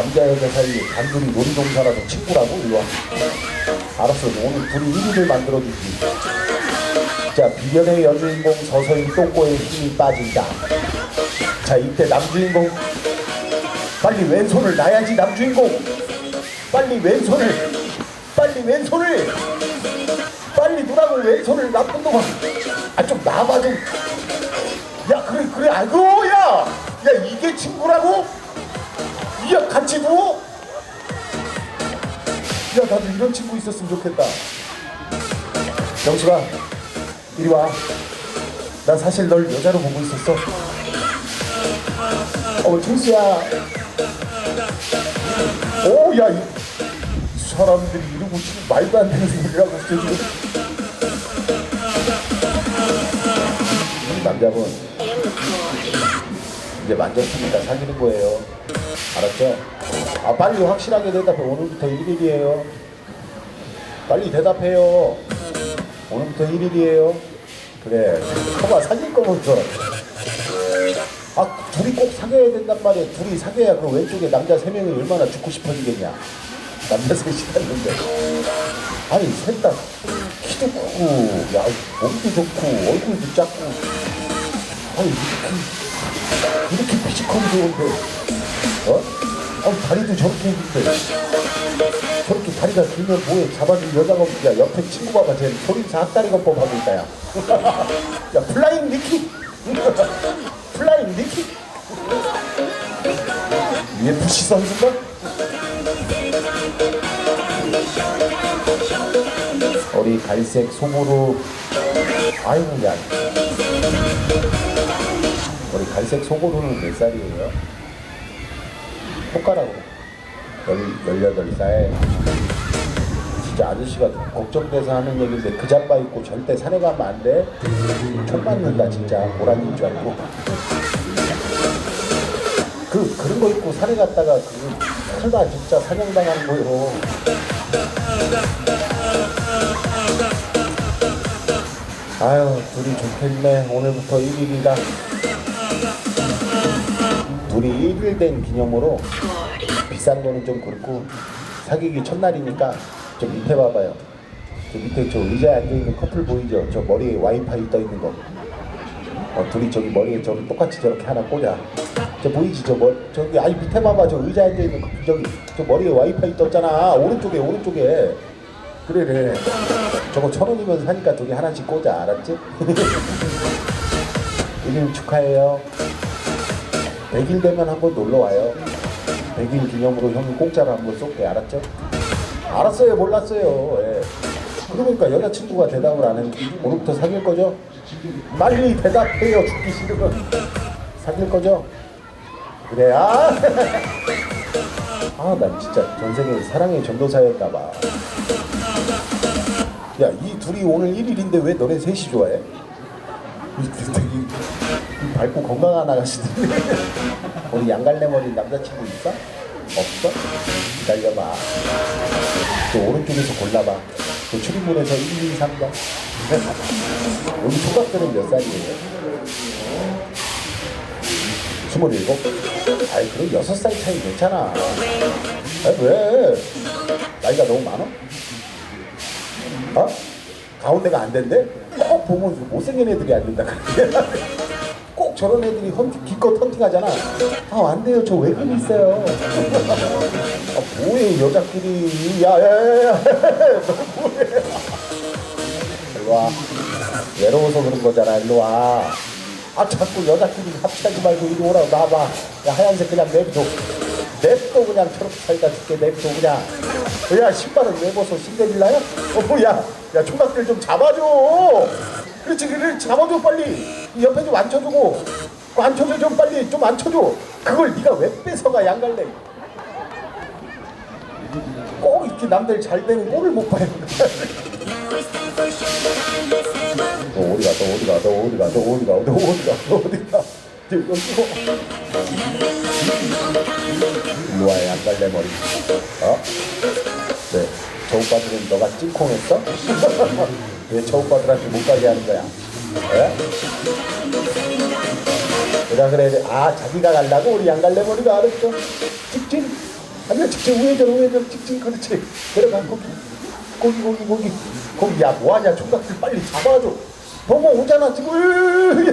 남자 여자 사이 단둘이 놀이동산라도 친구라고 일로 와. 알았어. 오늘 둘이 1위를 만들어주지. 자, 비련의 여주인공 서서히 똥꼬에 힘이 빠진다. 자, 이때 남주인공 빨리 왼손을 놔야지 남주인공. 빨리 왼손을 빨리 왼손을 빨리 누라고 왼손을 나쁜 놈아. 아좀 나봐 좀. 야 그래 그래 아이고 야. 야 이게 친구라고? 야 같이 누워? 야 나도 이런 친구 있었으면 좋겠다. 영수가 이리 와. 나 사실 널 여자로 보고 있었어. 어 철수야. 오야 이 사람들이 이러고 지금 말도 안 되는 소리를 하고 있어 지금. 남자분 이제 만졌으니까 사귀는 거예요. 알았죠? 아 빨리 확실하게 대답해. 오늘부터 1일이에요. 빨리 대답해요. 오늘부터 1일이에요. 그래. 봐봐 사귈 거면서. 아 둘이 꼭 사귀어야 된단 말이야. 둘이 사귀어야 그 왼쪽에 남자 세 명이 얼마나 죽고 싶어지겠냐. 남자 셋이 샀는데. 아니 셋 다 키도 크고, 야 몸도 좋고, 얼굴도 작고. 아니 이렇게 이렇게 피지컬이 좋은데, 어? 어 다리도 저렇게 했는데. 저렇게 다리가 길면 뭐해 잡아줄 여자가 없- 야 옆에 친구 봐봐 쟤 소림사 앞다리 건법 하고 있다 야. 야 플라잉 니키 플라잉 니키 UFC 선수인가? 우리 갈색 소보루 아이고 야 우리 갈색 소보루는 몇 살이에요? 손가락으로 열, 18살 진짜 아저씨가 걱정돼서 하는 얘기인데 그 잠바 입고 절대 산에 가면 안 돼. 총 맞는다 진짜 고라니인 줄 알고. 그 그런 거 입고 산에 갔다가 그 큰다 진짜 사냥당하는 거요. 아유 둘이 좋겠네 오늘부터 1일이다. 둘이 1일 된 기념으로 비싼 거는 좀 그렇고 사귀기 첫날이니까 저 밑에 봐봐요. 저 밑에 저 의자에 앉아 있는 커플 보이죠? 저 머리에 와이파이 떠 있는 거. 어, 둘이 저기 머리에 저기 똑같이 저렇게 하나 꽂아. 저 보이지? 저 머, 저기 아니 밑에 봐봐. 저 의자에 앉아 있는 커플 저기 저 머리에 와이파이 떴잖아. 오른쪽에 오른쪽에. 그래 그래. 저거 천 원이면 사니까 저기 하나씩 꽂아. 알았지? 일일 축하해요. 100일 되면 한번 놀러 와요. 100일 기념으로 형이 공짜로 한번 쏠게 알았죠? 알았어요 몰랐어요 예. 그러니까 여자친구가 대답을 안 했는데 오늘부터 사귈 거죠? 빨리 대답해요 죽기 싫으면 사귈 거죠? 그래 아! 아난 진짜 전생에 사랑의 전도사였나 봐. 야 이 둘이 오늘 1일인데 왜 너네 셋이 좋아해? 밝고 건강한 아가씨들 우리 양갈래 머리 남자친구 있어? 없어? 기다려봐 저 오른쪽에서 골라봐 저 출입문에서 1, 2, 3번 여기 초등학생은 몇 살이에요? 스물일곱? 아이 그럼 여섯 살 차이 괜찮아 아, 왜? 나이가 너무 많아? 어? 가운데가 안 된대? 꼭 보면 못생긴 애들이 안 된다 꼭 저런 애들이 헌, 기껏 헌팅하잖아. 아 안 돼요. 저 외국인 있어요. 아 뭐해 여자끼리. 야 야 야 야 너 뭐해 일로 와 외로워서 그런 거잖아. 일로 와. 아 자꾸 여자끼리 합치하지 말고 이리 오라고 나와봐. 야 하얀색 그냥 내비둬. 냅둬 그냥 저렇게 살다 죽게 냅둬 그냥. 야 신발은 왜 벗어? 신데릴라야? 어 뭐야 야 총각들 좀 잡아줘 그렇지 그래 잡아줘 빨리 옆에 좀 앉혀주고 그 앉혀줘 좀 빨리 좀 앉혀줘 그걸 네가 왜 뺏어가 양갈래 꼭 이렇게 남들 잘 되는 꼴을 못 봐요 너 어디 가, 너 어디 가, 너 어디 가, 너 어디 가, 너 어디 가, 너 어디 가. 저, 여기 뭐. 양갈래 머리. 어? 네. 저 오빠들은 너가 찐콩했어? 왜 저 오빠들한테 못 가게 하는 거야? 예? 그래, 그래. 아, 자기가 갈라고 우리 양갈래 머리가 알았어. 직진. 아니야 직진 우회전 우회전 직진 그렇지 내려가 거기 거기 거기 거기 거기 야 뭐하냐 총각들 빨리 잡아줘 너무 오잖아 지금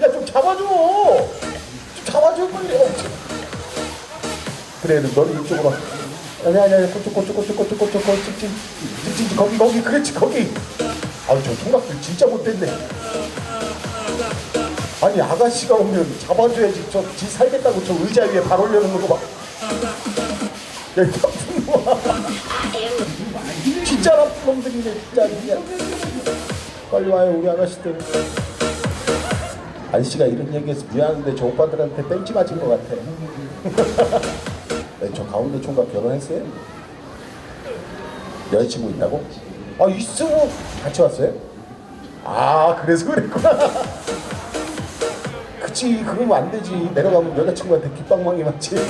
야 좀 잡아줘 좀 잡아줘 빨리 어, 그래 너는 이쪽으로 아니 아니 아니 꼬쪽 꼬쪽 꼬쪽 꼬쪽 꼬쪽 직진 직진 거기 거기 그렇지 거기 아저 총각들 진짜 못됐네 아니 아가씨가 오면 잡아줘야지 저지 살겠다고 저 의자 위에 발 올려놓는 거 봐. 야, 이 나쁜 놈아. 진짜 나쁜 놈들이네, 진짜. 그냥. 빨리 와요, 우리 아가씨들. 아저씨가 이런 얘기해서 미안한데 저 오빠들한테 뺀지 맞은 것 같아. 가운데 총각 결혼했어요? 여자친구 있다고? 아, 있으면 같이 왔어요? 아, 그래서 그랬구나. 그치 그러면 안 되지 내려가면 여자친구한테 귓방망이 맞지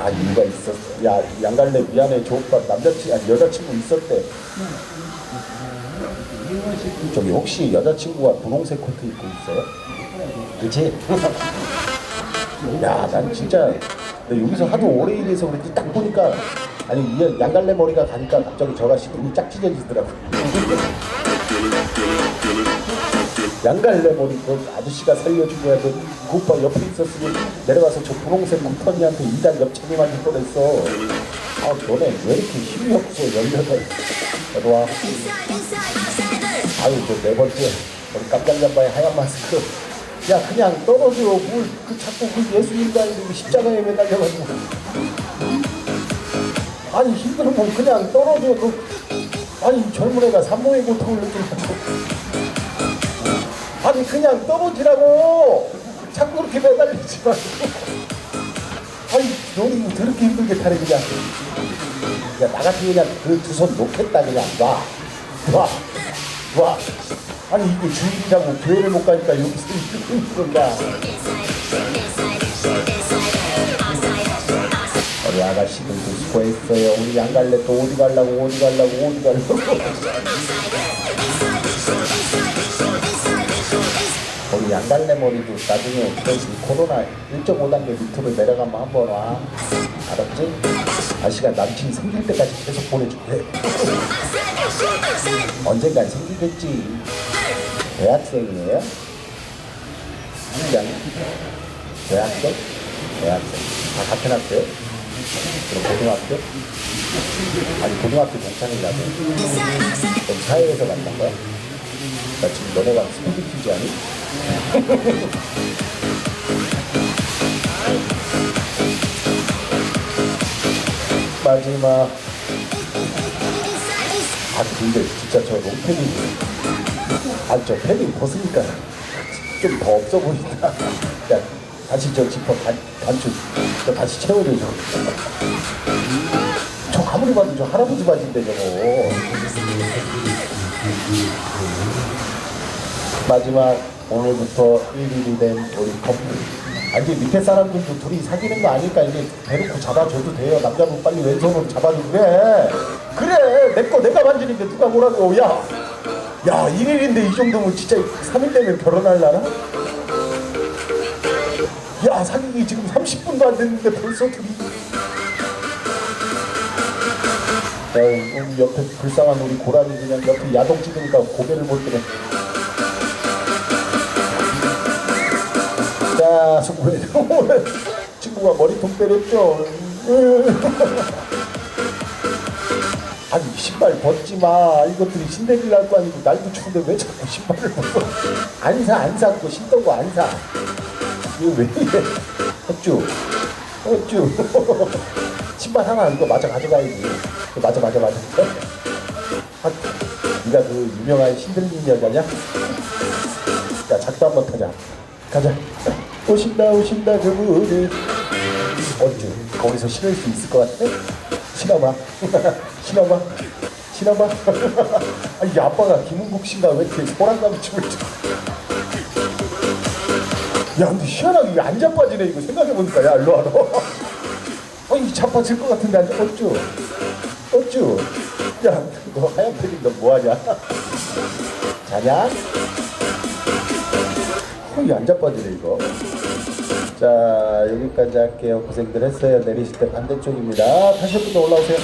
아 이유가 있었어 야 양갈래 미안해 저 오빠 남자친 아니 여자친구 있었대 저기 혹시 여자친구가 분홍색 코트 입고 있어요? 그치? 야 난 진짜 나 여기서 하도 오래 일해서 그런지 딱 보니까 아니 이 양갈래 머리가 가니까 갑자기 저가 시동이 짝 찢어지더라고 양갈래 머리 그 아저씨가 살려준 거야 그, 그 오빠 옆에 있었으면 내려가서 저 분홍색 곰팡이한테 이단 옆차게 맞을 뻔했어. 아 너네 왜 이렇게 힘이 없어 열여덟. 이리 와. 아유 저네 번째. 우리 깜짝 잠바에 하얀 마스크 야 그냥 떨어져 뭘그 자꾸 그 예수님도 아니고 십자가에 매달려가지고. 아니 힘들면 그냥 떨어져. 그 아니 젊은 애가 산모의 고통을 느낀다고. 아니 그냥 떨어지라고. 자꾸 그렇게 매달리지 말고. 아니 이거 저렇게 힘들게 타래 그냥. 야, 나 같은 그냥 그 두 손 놓겠다 그냥. 놔. 놔, 놔. 아니 이게 주일이라고 교회를 못 가니까 여기서 힘들다. 우리 아가씨들도 수고했어요. 우리 양갈래 또 어디 가려고 어디 가려고 어디 가려고. 우리 양갈래 머리도 나중에 그래서 이 코로나 1.5단계 밑으로 내려가면 한번 와. 알았지? 아씨가 남친 생길 때까지 계속 보내줄게. 언젠간 생기겠지 대학생이에요? 그냥 대학생? 대학생 다 같은 학교? 그럼 고등학교? 아니 고등학교 동창이라고 그럼 사회에서 만난 거야? 나 지금 너네가 스피드 퀴즈 아니? 마지막 아 근데 진짜 저 롱패딩 아저 패딩 벗으니까 좀 더 없어 보인다. 야 다시 저 지퍼 단, 단추 저 다시 채워줘 저. 저 아무리 봐도 저 할아버지 바지인데 저거. 마지막 오늘부터 1일이 된 우리 커플 아 이제 밑에 사람들도 둘이 사귀는 거 아니까? 이제 대놓고 잡아줘도 돼요. 남자분 빨리 왼손으로 잡아줘. 그래. 그래. 내 거 내가 만지는데 누가 뭐라고. 야. 야, 1일인데 이 정도면 진짜 3일 되면 결혼할라나? 야, 사귀기 지금 30분도 안 됐는데 벌써 둘이. 야, 옆에 불쌍한 우리 고라니 그냥 옆에 야동 찍으니까 고개를 못드 네. 자, 수고해. 친구가 머리통 때렸죠. 아니 신발 벗지 마. 이것들이 신데렐라 할거 아니고 날도 추운데 왜 자꾸 신발을 벗어? 안 사 안 사고 신던 거 안 사. 이거 왜 이래? 어쭈 어쭈 신발 하나 이거 마저 가져가야지. 맞아 맞아 맞아 아, 네가 그 유명한 신들린 여자냐 야 작도 한번 타자. 가자 오신다 오신다 그분은 어쭈 거기서 신을 수 있을 것 같아? 신어봐. 신어봐. 신어봐. 아이 아빠가 김은국 씨인가 왜 이렇게 소란감이 춤을 춰? 야 근데 희한하게 이거 안 자빠지네 이거 생각해보니까. 야 일로 와 너. 아니 자빠질 것 같은데 안 어쭈? 어쭈? 야 너 하얀 패딩 너 뭐하냐? 자냐? 어 이 안 자빠지네 이거. 자 여기까지 할게요. 고생들 했어요. 내리실 때 반대쪽입니다. 다시 한번 더 올라오세요